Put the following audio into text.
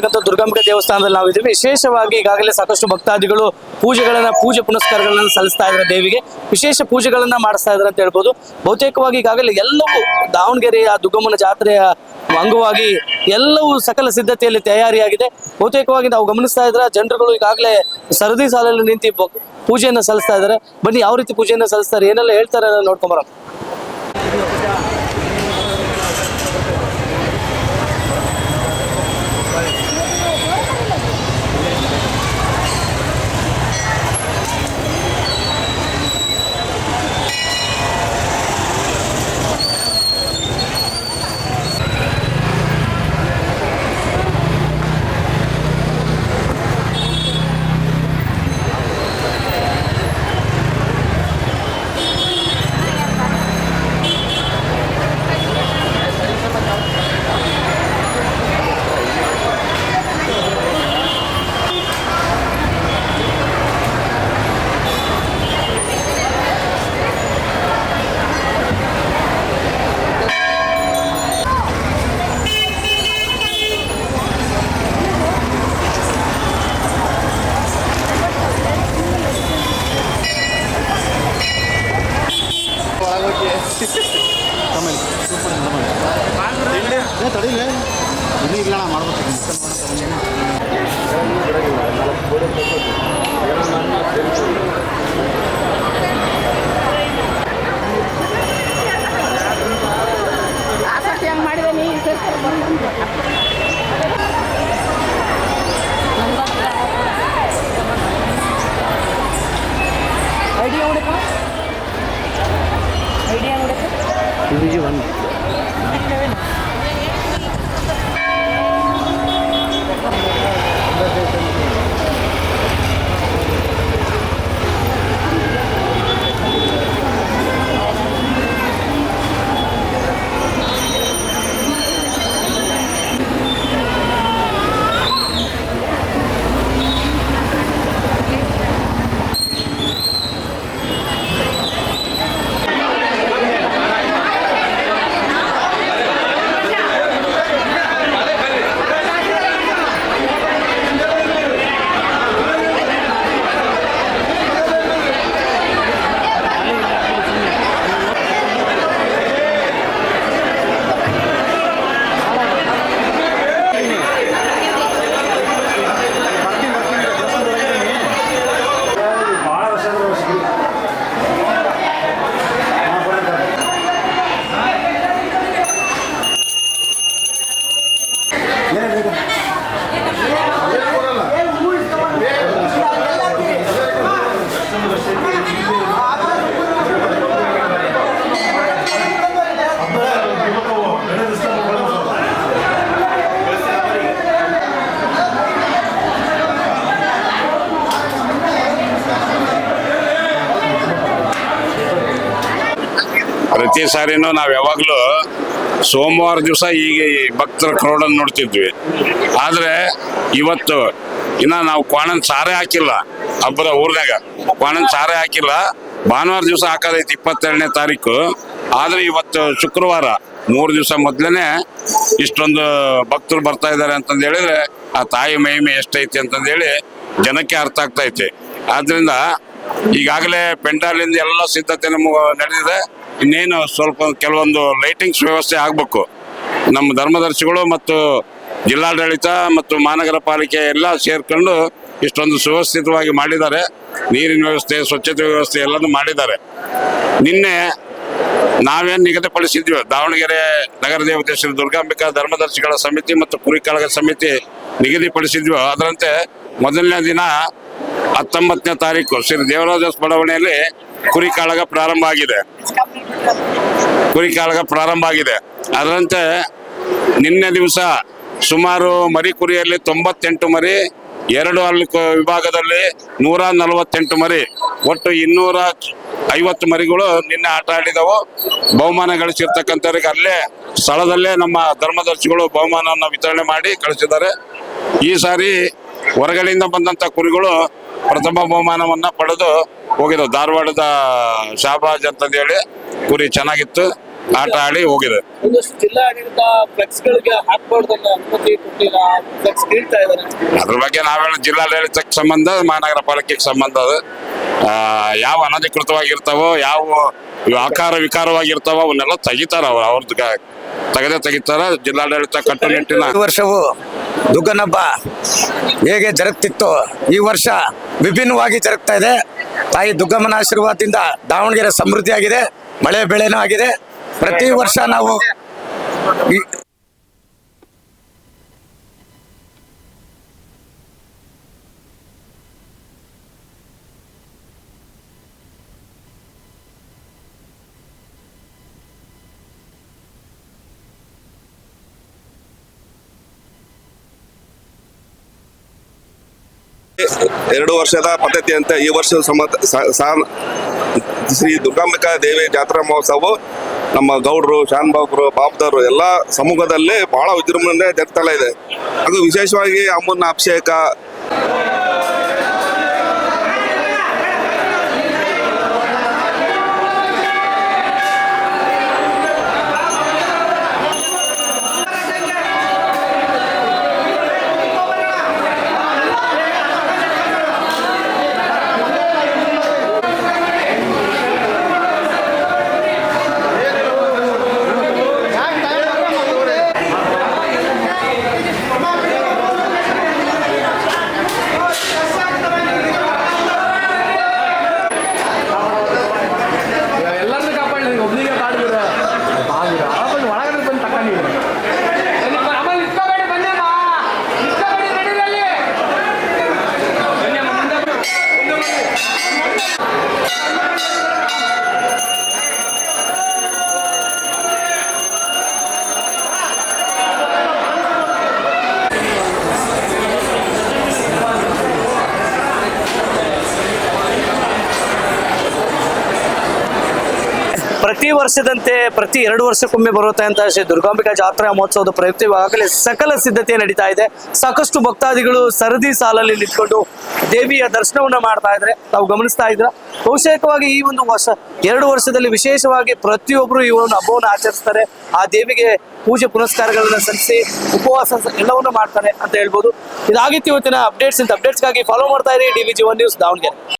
ಇರ್ತಕ್ಕಂಥ ದುರ್ಗಾಂಬಿಕಾ ದೇವಸ್ಥಾನದಲ್ಲಿ ನಾವು ಇದ್ದೀವಿ. ವಿಶೇಷವಾಗಿ ಈಗಾಗಲೇ ಸಾಕಷ್ಟು ಭಕ್ತಾದಿಗಳು ಪೂಜೆಗಳನ್ನ, ಪೂಜೆ ಪುನಸ್ಕಾರಗಳನ್ನ ಸಲ್ಲಿಸ್ತಾ ಇದ್ದಾರೆ ದೇವಿಗೆ. ವಿಶೇಷ ಪೂಜೆಗಳನ್ನ ಮಾಡಿಸ್ತಾ ಇದ್ದಾರೆ ಅಂತ ಹೇಳ್ಬೋದು. ಬಹುತೇಕವಾಗಿ ಈಗಾಗಲೇ ಎಲ್ಲವೂ ದಾವಣಗೆರೆಯ ದುರ್ಗಮ್ಮನ ಜಾತ್ರೆಯ ಅಂಗವಾಗಿ ಎಲ್ಲವೂ ಸಕಲ ಸಿದ್ಧತೆಯಲ್ಲಿ ತಯಾರಿಯಾಗಿದೆ. ಬಹುತೇಕವಾಗಿ ನಾವು ಗಮನಿಸ್ತಾ ಇದ್ರೆ ಜನರುಗಳು ಈಗಾಗಲೇ ಸರದಿ ಸಾಲಲ್ಲಿ ನಿಂತಿ ಪೂಜೆಯನ್ನು ಸಲ್ಲಿಸ್ತಾ ಇದ್ದಾರೆ. ಬನ್ನಿ, ಯಾವ ರೀತಿ ಪೂಜೆಯನ್ನು ಸಲ್ಲಿಸ್ತಾರೆ, ಏನೆಲ್ಲ ಹೇಳ್ತಾರೆ ನೋಡ್ಕೊಂಬರ ತಡಿಲೇ? ಇನ್ನೂ ಇಲ್ಲ ಮಾಡ್ಬೇಕು ಆಸಕ್ತಿ ಮಾಡಿದ ನೀ ಐಡಿಯಾ ಹುಡುಕ ಐಡಿಯಾ ಹುಡುಕ ಪ್ರತಿ ಸಾರಿನೂ ನಾವು ಯಾವಾಗಲೂ ಸೋಮವಾರ ದಿವಸ ಈಗ ಈ ಭಕ್ತರ ಕ್ರೌಡನ್ನು ನೋಡ್ತಿದ್ವಿ. ಆದರೆ ಇವತ್ತು ಇನ್ನು ನಾವು ಕ್ವಾಣನ್ ಸಾರೇ ಹಾಕಿಲ್ಲ ಹಬ್ಬದ ಊರ್ನಾಗ. ಕ್ವಾಣನ್ ಸಾರೇ ಹಾಕಿಲ್ಲ. ಭಾನುವಾರ ದಿವಸ ಹಾಕೋದೈತಿ ಇಪ್ಪತ್ತೆರಡನೇ ತಾರೀಕು. ಆದರೆ ಇವತ್ತು ಶುಕ್ರವಾರ ಮೂರು ದಿವಸ ಮೊದಲೇ ಇಷ್ಟೊಂದು ಭಕ್ತರು ಬರ್ತಾ ಇದ್ದಾರೆ ಅಂತಂದು ಹೇಳಿದ್ರೆ ಆ ತಾಯಿ ಮಹಿಮೆ ಎಷ್ಟೈತಿ ಅಂತಂದೇಳಿ ಜನಕ್ಕೆ ಅರ್ಥ ಆಗ್ತಾ ಐತಿ. ಆದ್ರಿಂದ ಈಗಾಗಲೇ ಪೆಂಡಾಲಿಂದ ಎಲ್ಲ ಸಿದ್ಧತೆ ನಮಗೆ ನಡೆದಿದೆ. ಇನ್ನೇನು ಸ್ವಲ್ಪ ಕೆಲವೊಂದು ಲೈಟಿಂಗ್ಸ್ ವ್ಯವಸ್ಥೆ ಆಗಬೇಕು. ನಮ್ಮ ಧರ್ಮದರ್ಶಿಗಳು ಮತ್ತು ಜಿಲ್ಲಾಡಳಿತ ಮತ್ತು ಮಹಾನಗರ ಪಾಲಿಕೆ ಎಲ್ಲ ಸೇರ್ಕೊಂಡು ಇಷ್ಟೊಂದು ಸುವ್ಯವಸ್ಥಿತವಾಗಿ ಮಾಡಿದ್ದಾರೆ. ನೀರಿನ ವ್ಯವಸ್ಥೆ, ಸ್ವಚ್ಛತೆ ವ್ಯವಸ್ಥೆ ಎಲ್ಲನೂ ಮಾಡಿದ್ದಾರೆ. ನಿನ್ನೆ ನಾವೇನು ನಿಗದಿಪಡಿಸಿದ್ವಿ? ದಾವಣಗೆರೆ ನಗರ ದೇವತೆ ಶ್ರೀ ದುರ್ಗಾಂಬಿಕಾ ಧರ್ಮದರ್ಶಿಗಳ ಸಮಿತಿ ಮತ್ತು ಕುರಿಕಾಳಗ ಸಮಿತಿ ನಿಗದಿಪಡಿಸಿದ್ವಿ. ಅದರಂತೆ ಮೊದಲನೇ ದಿನ ಹತ್ತೊಂಬತ್ತನೇ ತಾರೀಕು ಶ್ರೀ ದೇವರಾಜ ಬಡಾವಣೆಯಲ್ಲಿ ಕುರಿಕಾಳಗ ಪ್ರಾರಂಭ ಆಗಿದೆ. ಕುರಿಕಾಳಗ ಪ್ರಾರಂಭ ಆಗಿದೆ. ಅದರಂತೆ ನಿನ್ನೆ ದಿವಸ ಸುಮಾರು ಮರಿ ಕುರಿಯಲ್ಲಿ ತೊಂಬತ್ತೆಂಟು ಮರಿ, ಎರಡು ಅಲ್ಲಿ ವಿಭಾಗದಲ್ಲಿ ನೂರ ನಲವತ್ತೆಂಟು ಮರಿ, ಒಟ್ಟು ಇನ್ನೂರ ಐವತ್ತು ಮರಿಗಳು ನಿನ್ನೆ ಆಟ ಆಡಿದವು. ಬಹುಮಾನ ಗಳಿಸಿರ್ತಕ್ಕಂಥವ್ರಿಗೆ ಅಲ್ಲೇ ಸ್ಥಳದಲ್ಲೇ ನಮ್ಮ ಧರ್ಮದರ್ಶಿಗಳು ಬಹುಮಾನವನ್ನು ವಿತರಣೆ ಮಾಡಿ ಕಳಿಸಿದ್ದಾರೆ. ಈ ಸಾರಿ ಹೊರಗಡೆಯಿಂದ ಬಂದಂಥ ಕುರಿಗಳು ಪ್ರಥಮ ಬಹುಮಾನವನ್ನು ಪಡೆದು ಹೋಗಿದ್ದವು. ಧಾರವಾಡದ ಶಾಬಾಜ್ ಅಂತಂದು ಹೇಳಿ ಕುರಿ ಚೆನ್ನಾಗಿತ್ತು. ಆಟ ಆಡಿ ಹೋಗಿದೆ. ಒಂದಷ್ಟು ಜಿಲ್ಲಾಡಳಿತ ಫ್ಲೆಕ್ಸ್ ಗಳಿಗೆ ಹಾಕ್ಬಾರ್ದು ಅನುಮತಿ ಕೊಟ್ಟಿಲ್ಲ. ಫ್ಲೆಕ್ಸ್ ನೀಡ್ತಾ ಇದ್ದಾರೆ. ಅದ್ರ ಬಗ್ಗೆ ನಾವೇಳ ಜಿಲ್ಲಾಡಳಿತಕ್ಕೆ ಸಂಬಂಧ ಮಹಾನಗರ ಪಾಲಿಕೆಗೆ ಸಂಬಂಧ ಅದು. ಆ, ಯಾವ ಅನಧಿಕೃತವಾಗಿರ್ತಾವೋ ಯಾವ ಆಕಾರ ವಿಕಾರವಾಗಿರ್ತಾವೋ ಅವನ್ನೆಲ್ಲ ತೆಗಿತಾರ ಅವ್ರು. ಅವ್ರದ್ದು ತೆಗೆದ ತೆಗಿತಾರ. ಜಿಲ್ಲಾಡಳಿತ ಕಟ್ಟುನಿಟ್ಟಿನ ವರ್ಷವು ದುಗ್ಗನ ಹಬ್ಬ ಹೇಗೆ ಜರುಗ್ತಿತ್ತು ಈ ವರ್ಷ ವಿಭಿನ್ನವಾಗಿ ಜರುಗ್ತಾ ಇದೆ. ತಾಯಿ ದುಗ್ಗಮ್ಮನ ಆಶೀರ್ವಾದದಿಂದ ದಾವಣಗೆರೆ ಸಮೃದ್ಧಿಯಾಗಿದೆ. ಮಳೆ ಬೆಳೆನೂ ಆಗಿದೆ. ಪ್ರತಿ ವರ್ಷ ನಾವು ಎರಡು ವರ್ಷದ ಪದ್ಧತಿಯಂತೆ ಈ ವರ್ಷ ಸಮ ಶ್ರೀ ದುರ್ಗಾಂಬಿಕಾ ದೇವಿ ಜಾತ್ರಾ ಮಹೋತ್ಸವ ನಮ್ಮ ಗೌಡರು ಶಾನ್ ಬಾಬ್ರು ಬಾಬ್ದವರು ಎಲ್ಲ ಸಮೂಹದಲ್ಲಿ ಬಹಳ ವಿಜೃಂಭಣೆ ಜರುಗ್ತಾ ಇದೆ. ಅದು ವಿಶೇಷವಾಗಿ ಅಮ್ಮನ ಅಭಿಷೇಕ ಪ್ರತಿ ವರ್ಷದಂತೆ, ಪ್ರತಿ ಎರಡು ವರ್ಷಕ್ಕೊಮ್ಮೆ ಬರುತ್ತೆ ಅಂತ ಶ್ರೀ ದುರ್ಗಾಂಬಿಕಾ ಜಾತ್ರಾ ಮಹೋತ್ಸವದ ಪ್ರಯುಕ್ತ ಈಗಾಗಲೇ ಸಕಲ ಸಿದ್ಧತೆ ನಡೀತಾ ಇದೆ. ಸಾಕಷ್ಟು ಭಕ್ತಾದಿಗಳು ಸರದಿ ಸಾಲಲ್ಲಿ ನಿಂತ್ಕೊಂಡು ದೇವಿಯ ದರ್ಶನವನ್ನ ಮಾಡ್ತಾ ಇದ್ರೆ, ತಾವು ಗಮನಿಸ್ತಾ ಇದ್ರ? ಬಹುಶೇಕವಾಗಿ ಈ ಒಂದು ವರ್ಷ, ಎರಡು ವರ್ಷದಲ್ಲಿ ವಿಶೇಷವಾಗಿ ಪ್ರತಿಯೊಬ್ಬರು ಈ ಒಂದು ಹಬ್ಬವನ್ನು ಆಚರಿಸ್ತಾರೆ. ಆ ದೇವಿಗೆ ಪೂಜೆ ಪುನಸ್ಕಾರಗಳನ್ನ ಸಲ್ಲಿಸಿ, ಉಪವಾಸ ಎಲ್ಲವನ್ನು ಮಾಡ್ತಾರೆ ಅಂತ ಹೇಳ್ಬೋದು. ಇದಾಗಿತ್ತು ಇವತ್ತಿನ ಅಪ್ಡೇಟ್ಸ್ ಇಂತ ಅಪ್ಡೇಟ್ಸ್ಗಾಗಿ ಫಾಲೋ ಮಾಡ್ತಾ ಇರಿ D V G one news Davanagere.